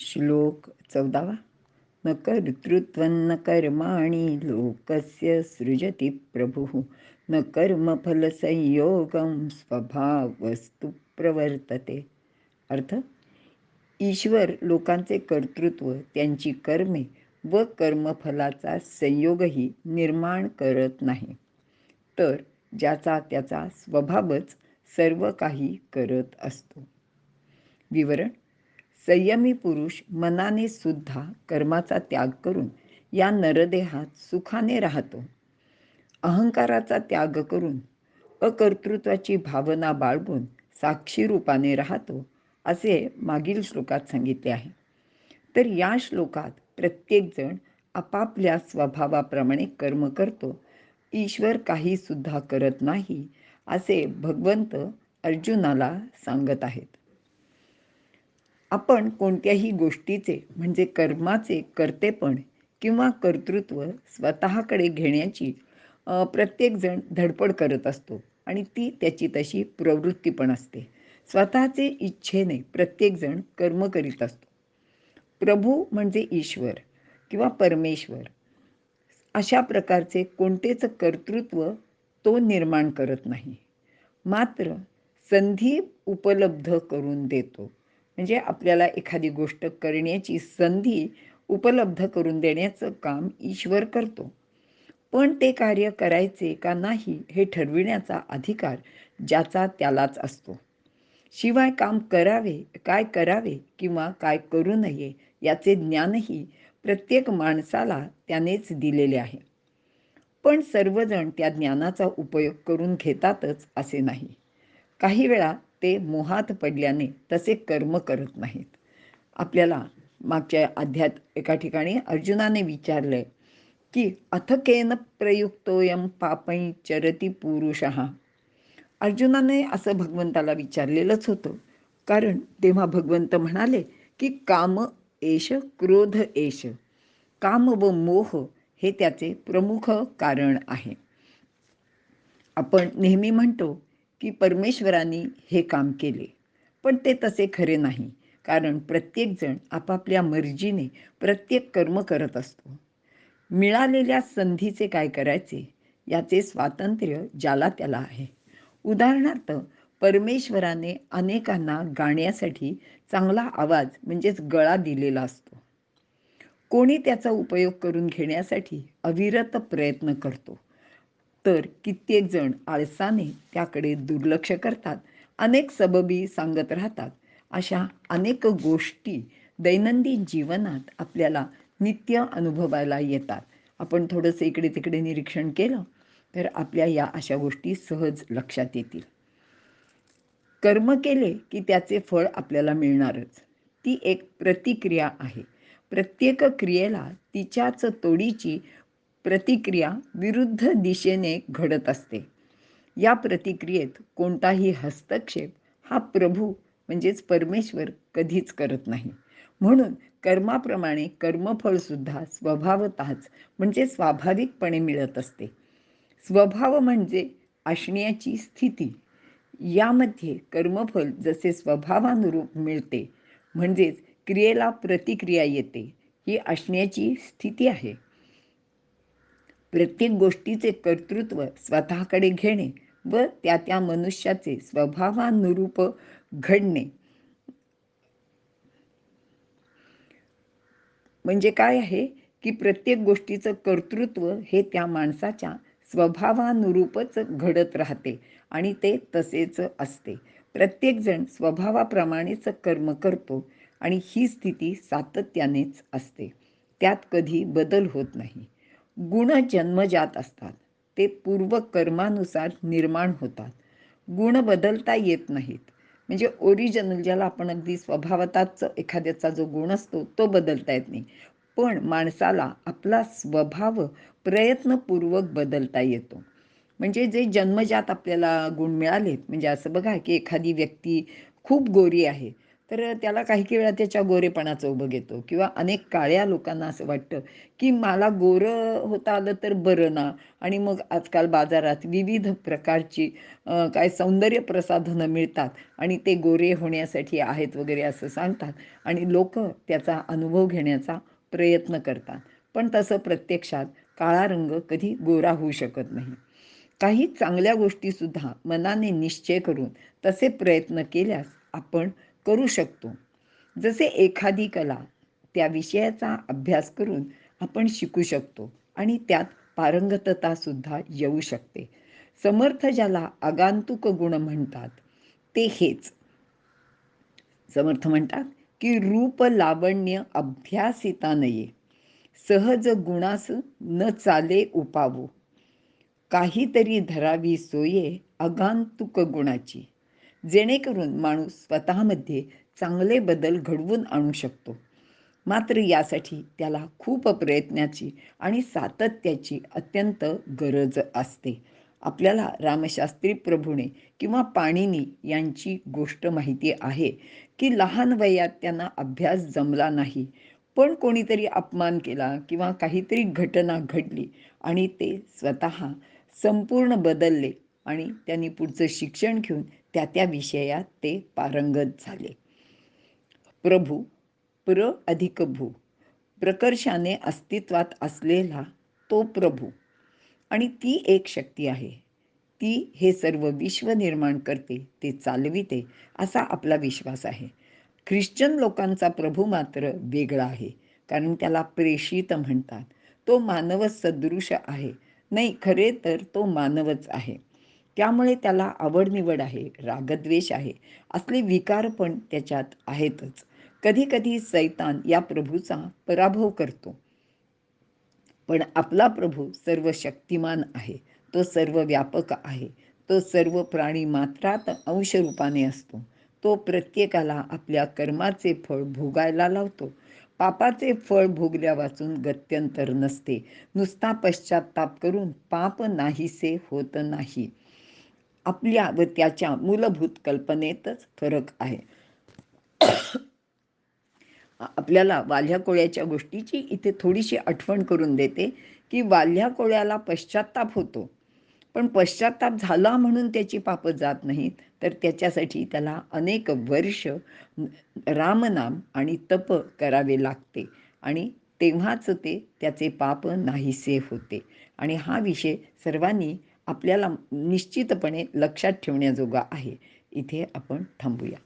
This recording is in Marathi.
श्लोक चौदावा. न कर्तृत्वन्न कर्माणि लोकस्य सृजति प्रभुः. न कर्मफलसंयोगं स्वभावस्तु प्रवर्तते. अर्थ? ईश्वर लोकांचे कर्तृत्व त्यांची कर्मे व कर्मफलाचा संयोगही निर्माण करत नाही. तर ज्याचा त्याचा स्वभावच सर्व काही करत असतो. विवरण? संयमी पुरुष मनाने सुद्धा कर्माचा त्याग करून या नरदेहात सुखाने राहतो. अहंकाराचा त्याग करून अकर्तृत्वाची भावना बाळगून साक्षी रूपाने राहतो असे मागील श्लोकात सांगितले आहे. तर या श्लोकात प्रत्येकजण आपापल्या स्वभावाप्रमाणे कर्म करतो ईश्वर काही सुद्धा करत नाही असे भगवंत अर्जुनाला सांगत आहेत. आपण कोणत्याही गोष्टीचे म्हणजे कर्माचे कर्तेपण किंवा कर्तृत्व स्वतःकडे घेण्याची प्रत्येकजण धडपड करत असतो आणि ती त्याची तशी प्रवृत्ती पण असते. स्वतःचे इच्छेने प्रत्येकजण कर्म करीत असतो. प्रभू म्हणजे ईश्वर किंवा परमेश्वर. अशा प्रकारचे कोणतेच कर्तृत्व तो निर्माण करत नाही. मात्र संधी उपलब्ध करून देतो. म्हणजे आपल्याला एखादी गोष्ट करण्याची संधी उपलब्ध करून देण्याचं काम ईश्वर करतो. पण ते कार्य करायचे का नाही हे ठरविण्याचा अधिकार ज्याचा त्यालाच असतो. शिवाय काम करावे काय करावे किंवा काय करू नये याचे ज्ञानही प्रत्येक माणसाला त्यानेच दिलेले आहे. पण सर्वजण त्या ज्ञानाचा उपयोग करून घेतातच असे नाही. काही वेळा ते मोहात पडल्याने तसे कर्म करत नाहीत. आपल्याला मागच्या अध्यात एका ठिकाणी अर्जुनाने विचारलंय की अथकेन प्रयुक्तोयम पापै चरती पुरुष. अर्जुनाने असं भगवंताला विचारलेलंच होतं. कारण तेव्हा भगवंत म्हणाले की काम एश क्रोध एश काम व मोह हे त्याचे प्रमुख कारण आहे. आपण नेहमी म्हणतो की परमेश्वरांनी हे काम केले. पण ते तसे खरे नाही. कारण प्रत्येकजण आपापल्या मर्जीने प्रत्येक कर्म करत असतो. मिळालेल्या संधीचे काय करायचे? याचे स्वातंत्र्य ज्याला त्याला आहे. उदाहरणार्थ परमेश्वराने अनेकांना गाण्यासाठी चांगला आवाज म्हणजेच गळा दिलेला असतो. कोणी त्याचा उपयोग करून घेण्यासाठी अविरत प्रयत्न करतो. तर कित्येक जण आळसाने त्याकडे दुर्लक्ष करतात. अनेक सबबी सांगत राहतात. अशा अनेक गोष्टी दैनंदिन जीवनात आपल्याला नित्य अनुभवायला येतात. आपण थोडंसं इकडे तिकडे निरीक्षण केलं तर आपल्या या अशा गोष्टी सहज लक्षात येतील. कर्म केले की त्याचे फळ आपल्याला मिळणारच. ती एक प्रतिक्रिया आहे. प्रत्येक क्रियेला तिच्याच तोडीची प्रतिक्रिया विरुद्ध दिशेने घडत असते. या प्रतिक्रियेत कोणताही हस्तक्षेप हा प्रभू म्हणजेच परमेश्वर कधीच करत नाही. म्हणून कर्माप्रमाणे कर्मफळ सुद्धा स्वभावतःच म्हणजे स्वाभाविकपणे मिळत असते. स्वभाव म्हणजे असण्याची स्थिती. यामध्ये कर्मफल जसे स्वभावानुरूप मिळते म्हणजेच क्रियेला प्रतिक्रिया येते ही असण्याची स्थिती आहे. प्रत्येक गोष्टीचे कर्तृत्व स्वतःकडे घेणे व त्या त्या मनुष्याचे स्वभावानुरूप घडणे. म्हणजे काय आहे? की प्रत्येक गोष्टीचं कर्तृत्व हे त्या माणसाच्या स्वभावानुरूपच घडत राहते आणि ते तसेच असते. प्रत्येकजण स्वभावाप्रमाणेच कर्म करतो आणि ही स्थिती सातत्यानेच असते. त्यात कधी बदल होत नाही. गुण जन्मजात असतात ते पूर्व कर्मानुसार निर्माण होतात. गुण बदलता येत नाहीत. म्हणजे ओरिजिनल ज्याला आपण अगदी स्वभावताच एखाद्याचा जो गुण असतो तो बदलता येत नाही. पण माणसाला आपला स्वभाव प्रयत्नपूर्वक बदलता येतो. म्हणजे जे जन्मजात आपल्याला गुण मिळालेत म्हणजे असं बघा की एखादी व्यक्ती खूप गोरी आहे तर त्याला काही काही वेळा त्याच्या गोरेपणाचं उभं घेतो किंवा अनेक काळ्या लोकांना असं वाटतं की मला गोरं होता आलं तर बरं ना. आणि मग आजकाल बाजारात विविध प्रकारची काय सौंदर्य प्रसाधनं मिळतात आणि ते गोरे होण्यासाठी आहेत वगैरे असं सांगतात. आणि लोक त्याचा अनुभव घेण्याचा प्रयत्न करतात. पण तसं प्रत्यक्षात काळा रंग कधी गोरा होऊ शकत नाही. काही चांगल्या गोष्टीसुद्धा मनाने निश्चय करून तसे प्रयत्न केल्यास आपण करू शकतो. जसे एखादी कला त्या विषयाचा अभ्यास करून आपण शिकू शकतो आणि त्यात पारंगतता सुद्धा येऊ शकते. समर्थ ज्याला आगांतुक गुण म्हणतात ते हेच. समर्थ म्हणतात की रूप लावण्य अभ्यासिता नये. सहज गुणास न चाले उपावो. काहीतरी धरावी सोये अगांतुक गुणाची. जेणेकरून माणूस स्वतःमध्ये चांगले बदल घडवून आणू शकतो. मात्र यासाठी त्याला खूप प्रयत्नाची आणि सातत्याची अत्यंत गरज असते. आपल्याला रामशास्त्री प्रभूने किंवा पाणिनी यांची गोष्ट माहिती आहे की लहान वयात त्यांना अभ्यास जमला नाही. पण कोणीतरी अपमान केला किंवा काहीतरी घटना घडली आणि ते स्वतः संपूर्ण बदलले आणि त्यांनी पुढचं शिक्षण घेऊन त्या त्या विषयात ते पारंगत झाले. प्रभू प्र अधिक भू. प्रकर्षाने अस्तित्वात असलेला तो प्रभू. आणि ती एक शक्ती आहे. ती हे सर्व विश्व निर्माण करते ते चालविते असा आपला विश्वास आहे. ख्रिश्चन लोकांचा प्रभू मात्र वेगळा आहे कारण त्याला प्रेषित म्हणतात. तो मानव सदृश आहे. नाही खरे तर तो मानवच आहे. त्यामुळे त्याला आवडनिवड आहे रागद्वेष आहे. असले विकार पण त्याच्यात आहेतच. कधी कधी सैतान या प्रभूचा पराभव करतो. पण आपला प्रभू सर्व शक्तिमान आहे. तो सर्व व्यापक आहे. तो सर्व प्राणी मात्रात अंशरूपाने असतो. तो प्रत्येकाला आपल्या कर्माचे फळ भोगायला लावतो. पापाचे फळ भोगल्या वाचून गत्यंतर नसते. नुसता पश्चाताप करून पाप नाहीसे होत नाही. आपल्या व त्याच्या मूलभूत कल्पनेतच फरक आहे. आपल्याला वाल्ह्या कोळ्याच्या गोष्टीची इथे थोडीशी आठवण करून देते की वाल्ह्या कोळ्याला पश्चाताप होतो. पण पश्चाताप झाला म्हणून त्याची पापं जात नाहीत तर त्याच्यासाठी त्याला अनेक वर्ष रामनाम आणि तप करावे लागते आणि तेव्हाच ते त्याचे पाप नाहीसे होते. आणि हा विषय सर्वांनी आपल्याला निश्चितपणे लक्षात ठेवण्याजोगा आहे. इथे आपण थांबूया.